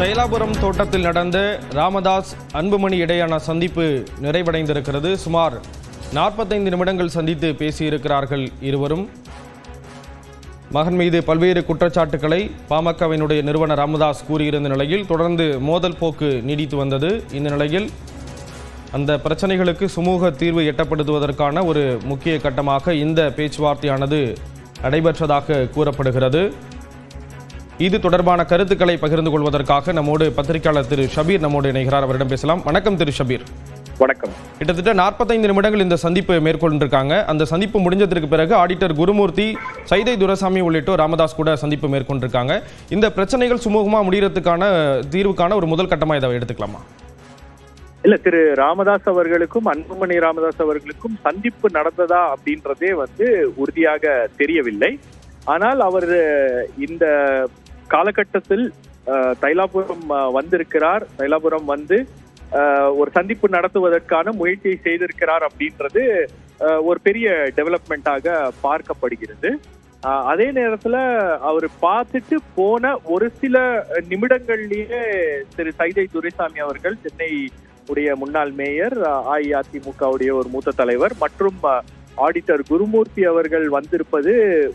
தைலாபுரம் தோட்டத்தில் நடந்த ராமதாஸ் அன்புமணி இடையான சந்திப்பு நிறைவடைந்திருக்கிறது. சுமார் நாற்பத்தைந்து நிமிடங்கள் சந்தித்து பேசியிருக்கிறார்கள் இருவரும். மகன் மீது பல்வேறு குற்றச்சாட்டுக்களை பாமகவினுடைய நிறுவனர் ராமதாஸ் கூறியிருந்த நிலையில் தொடர்ந்து மோதல் போக்கு நீடித்து வந்தது. இந்த நிலையில் அந்த பிரச்சனைகளுக்கு சுமூக தீர்வு எட்டப்படுத்துவதற்கான ஒரு முக்கிய கட்டமாக இந்த பேச்சுவார்த்தையானது நடைபெற்றதாக கூறப்படுகிறது. இது தொடர்பான கருத்துக்களை பகிர்ந்து கொள்வதற்காக நம்மோடு பத்திரிகையாளர் திரு ஷபீர் நம்மோடு இணைகிறார். அவரிடம் பேசலாம். வணக்கம் திரு ஷபீர். வணக்கம். கிட்டத்தட்ட நாற்பத்தைந்து நிமிடங்கள் இந்த சந்திப்பு மேற்கொண்டிருக்காங்க. அந்த சந்திப்பு முடிஞ்சதற்கு பிறகு ஆடிட்டர் குருமூர்த்தி சைதை துரசாமி உள்ளிட்டோர் ராமதாஸ் கூட சந்திப்பு மேற்கொண்டிருக்காங்க. இந்த பிரச்சனைகள் சுமூகமா முடியறதுக்கான தீர்வுக்கான ஒரு முதல் கட்டமா இதை எடுத்துக்கலாமா? இல்ல திரு ராமதாஸ் அவர்களுக்கும் அன்புமணி ராமதாஸ் அவர்களுக்கும் சந்திப்பு நடந்ததா அப்படின்றதே வந்து உறுதியாக தெரியவில்லை. ஆனால் அவர் இந்த காலகட்டத்தில் தைலாபுரம் வந்திருக்கிறார். தைலாபுரம் வந்து ஒரு சந்திப்பு நடத்துவதற்கான முயற்சியை செய்திருக்கிறார் அப்படின்றது ஒரு பெரிய டெவலப்மெண்ட்டாக பார்க்கப்படுகிறது. அதே நேரத்துல அவர் பார்த்துட்டு போன ஒரு சில நிமிடங்கள்லயே திரு. சைதை துரைசாமி அவர்கள் சென்னை உடைய முன்னாள் மேயர் அஇஅதிமுகவுடைய ஒரு மூத்த தலைவர் மற்றும் ஆடிட்டர் குருமூர்த்தி அவர்கள் வந்திருப்பது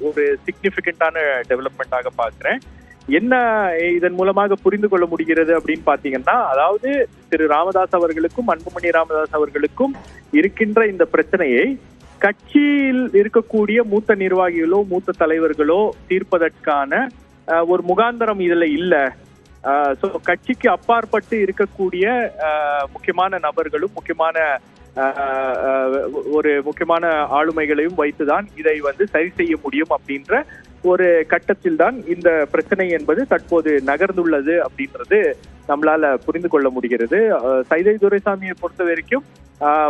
ஒரு சிக்னிபிகண்டான டெவலப்மெண்டாக பார்க்கிறேன். என்ன இதன் மூலமாக புரிந்து கொள்ள முடிகிறது அப்படின்னு பாத்தீங்கன்னா அதாவது திரு ராமதாஸ் அவர்களுக்கும் அன்புமணி ராமதாஸ் அவர்களுக்கும் இருக்கின்ற இந்த பிரச்சனையை கட்சியில் இருக்கக்கூடிய மூத்த நிர்வாகிகளோ மூத்த தலைவர்களோ தீர்ப்பதற்கான ஒரு முகாந்தரம் இதுல இல்ல. ஸோ கட்சிக்கு அப்பாற்பட்டு இருக்கக்கூடிய முக்கியமான நபர்களும் முக்கியமான ஒரு முக்கியமான ஆளுமைகளையும் வைத்துதான் இதை வந்து சரி செய்ய முடியும் அப்படின்ற ஒரு கட்டத்தில் தான் இந்த பிரச்சனை என்பது தற்போது நகர்ந்துள்ளது அப்படின்றது நம்மளால புரிந்து கொள்ள முடிகிறது. சைதை துரைசாமியை பொறுத்த வரைக்கும்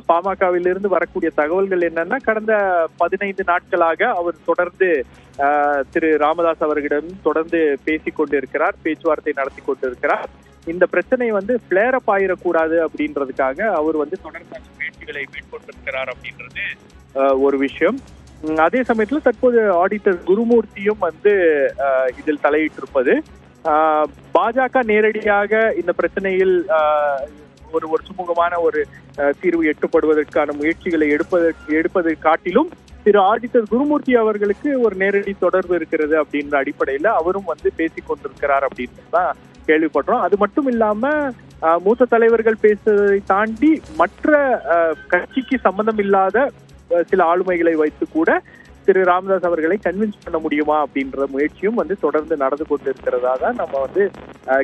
பாமகவிலிருந்து வரக்கூடிய தகவல்கள் என்னன்னா கடந்த பதினைந்து நாட்களாக அவர் தொடர்ந்து திரு ராமதாஸ் அவர்களிடம் தொடர்ந்து பேசிக் கொண்டிருக்கிறார் பேச்சுவார்த்தை நடத்தி கொண்டிருக்கிறார். இந்த பிரச்சனை வந்து பிளேர் அப் ஆயிடக்கூடாது அப்படின்றதுக்காக அவர் வந்து தொடர்ந்து பேச்சுகளை மேற்கொண்டிருக்கிறார் அப்படின்றது ஒரு விஷயம். அதே சமயத்தில் தற்போது ஆடிட்டர் குருமூர்த்தியும் வந்து இதில் தலையிட்டிருப்பது. பாஜக நேரடியாக இந்த பிரச்சனையில் ஒரு ஒரு சுமூகமான ஒரு தீர்வு எட்டுப்படுவதற்கான முயற்சிகளை எடுப்பதற்கு எடுப்பதை காட்டிலும் திரு ஆடிட்டர் குருமூர்த்தி அவர்களுக்கு ஒரு நேரடி தொடர்பு இருக்கிறது அப்படின்ற அடிப்படையில அவரும் வந்து பேசிக் கொண்டிருக்கிறார் அப்படின்னு தான் கேள்விப்படுறோம் அது மட்டும் இல்லாம மூத்த தலைவர்கள் பேசுவதை தாண்டி மற்ற கட்சிக்கு சம்பந்தம் இல்லாத சில ஆளுமைகளை வைத்து கூட திரு ராமதாஸ் அவர்களை கன்வின்ஸ் பண்ண முடியுமா அப்படின்ற முயற்சியும் வந்து தொடர்ந்து நடந்து கொண்டு இருக்கிறதா தான் நம்ம வந்து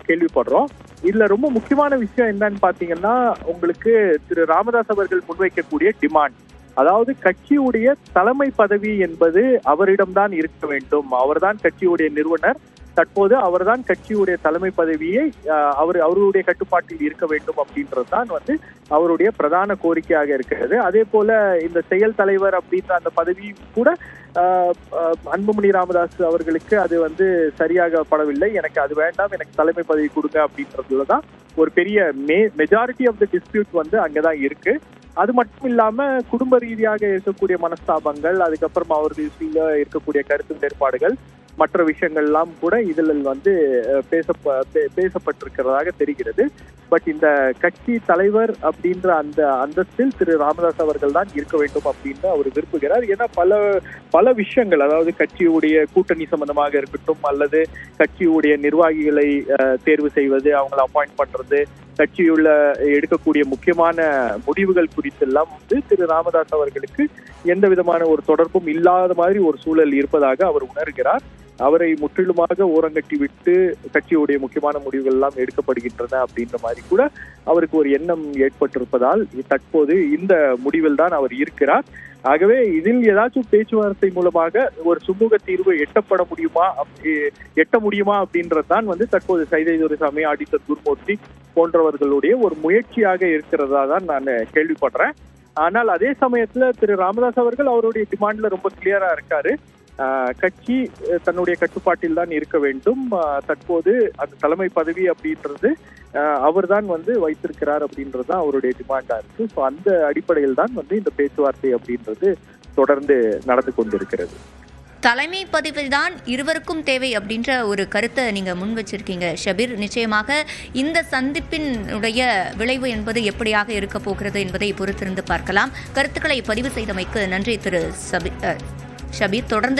கேள்விப்படுறோம். இதுல ரொம்ப முக்கியமான விஷயம் என்னன்னு பாத்தீங்கன்னா உங்களுக்கு திரு ராமதாஸ் அவர்கள் முன்வைக்கக்கூடிய டிமாண்ட் அதாவது கட்சியுடைய தலைமை பதவி என்பது அவரிடம்தான் இருக்க வேண்டும். அவர்தான் கட்சியுடைய நிறுவனர். தற்போது அவர்தான் கட்சியுடைய தலைமை பதவியை அவர் அவருடைய கட்டுப்பாட்டில் இருக்க வேண்டும் அப்படின்றது தான் வந்து அவருடைய பிரதான கோரிக்கையாக இருக்கிறது. அதே போல இந்த செயல் தலைவர் அப்படின்ற அந்த பதவி கூட அன்புமணி ராமதாஸ் அவர்களுக்கு அது வந்து சரியாக படவில்லை. எனக்கு அது வேண்டாம் எனக்கு தலைமை பதவி கொடுங்க அப்படின்றதுல தான் ஒரு பெரிய மே மெஜாரிட்டி ஆஃப் த டிஸ்பியூட் வந்து அங்கதான் இருக்கு. அது மட்டும் இல்லாம குடும்ப ரீதியாக இருக்கக்கூடிய மனஸ்தாபங்கள் அதுக்கப்புறம் அவரது இருக்கக்கூடிய கருத்து வேறுபாடுகள் மற்ற விஷயங்கள்லாம் கூட இதில் வந்து பேச பே- பேசப்பட்டிருக்கிறதாக தெரிகிறது. பட் இந்த கட்சி தலைவர் அப்படின்ற அந்த அந்தஸ்தில் திரு ராமதாஸ் அவர்கள் தான் இருக்க வேண்டும் அப்படின்னு அவர் விரும்புகிறார். ஏன்னா பல பல விஷயங்கள் அதாவது கட்சியுடைய கூட்டணி சம்பந்தமாக இருக்கட்டும் அல்லது கட்சியுடைய நிர்வாகிகளை தேர்வு செய்வது அவங்களை அப்பாயிண்ட் பண்றது கட்சியுள்ள எடுக்கக்கூடிய முக்கியமான முடிவுகள் குறித்தெல்லாம் வந்து திரு ராமதாஸ் அவர்களுக்கு எந்த விதமான ஒரு தொடர்பும் இல்லாத மாதிரி ஒரு சூழல் இருப்பதாக அவர் உணர்கிறார். அவரை முற்றிலுமாக ஓரங்கட்டி விட்டு கட்சியுடைய முக்கியமான முடிவுகள் எல்லாம் எடுக்கப்படுகின்றன அப்படின்ற மாதிரி கூட அவருக்கு ஒரு எண்ணம் ஏற்பட்டிருப்பதால் தற்போது இந்த முடிவில் தான் அவர் இருக்கிறார். ஆகவே இதில் ஏதாச்சும் பேச்சுவார்த்தை மூலமாக ஒரு சுமூக தீர்வு எட்டப்பட முடியுமா? அப்படி எட்ட முடியுமா அப்படின்றது தான் வந்து தற்போது சைதை துரைசாமி ஆடிட்டர் குருமூர்த்தி போன்றவர்களுடைய ஒரு முயற்சியாக இருக்கிறதா தான் நான் கேள்விப்படுறேன். ஆனால் அதே சமயத்துல திரு ராமதாஸ் அவர்கள் அவருடைய டிமாண்ட்ல ரொம்ப கிளியரா இருக்காரு. கட்சி தன்னுடைய கட்டுப்பாட்டில் தான் இருக்க வேண்டும். தற்போது அந்த தலைமை பதவி அப்படின்றது அவர் தான் வந்து வைத்திருக்கிறார் அப்படின்றது தான் அவருடைய டிமாண்டா இருக்கு. ஸோ அந்த அடிப்படையில் தான் வந்து இந்த பேச்சுவார்த்தை அப்படின்றது தொடர்ந்து நடந்து கொண்டிருக்கிறது. தலைமை பதவி தான் இருவருக்கும் தேவை அப்படின்ற ஒரு கருத்தை நீங்க முன் வச்சிருக்கீங்க. ஷபீர் நிச்சயமாக இந்த சந்திப்பின் உடைய விளைவு என்பது எப்படியாக இருக்க போகிறது என்பதை பொறுத்திருந்து பார்க்கலாம். கருத்துக்களை பதிவு செய்தமைக்கு நன்றி திரு ஷபீர். தொடர்ந்து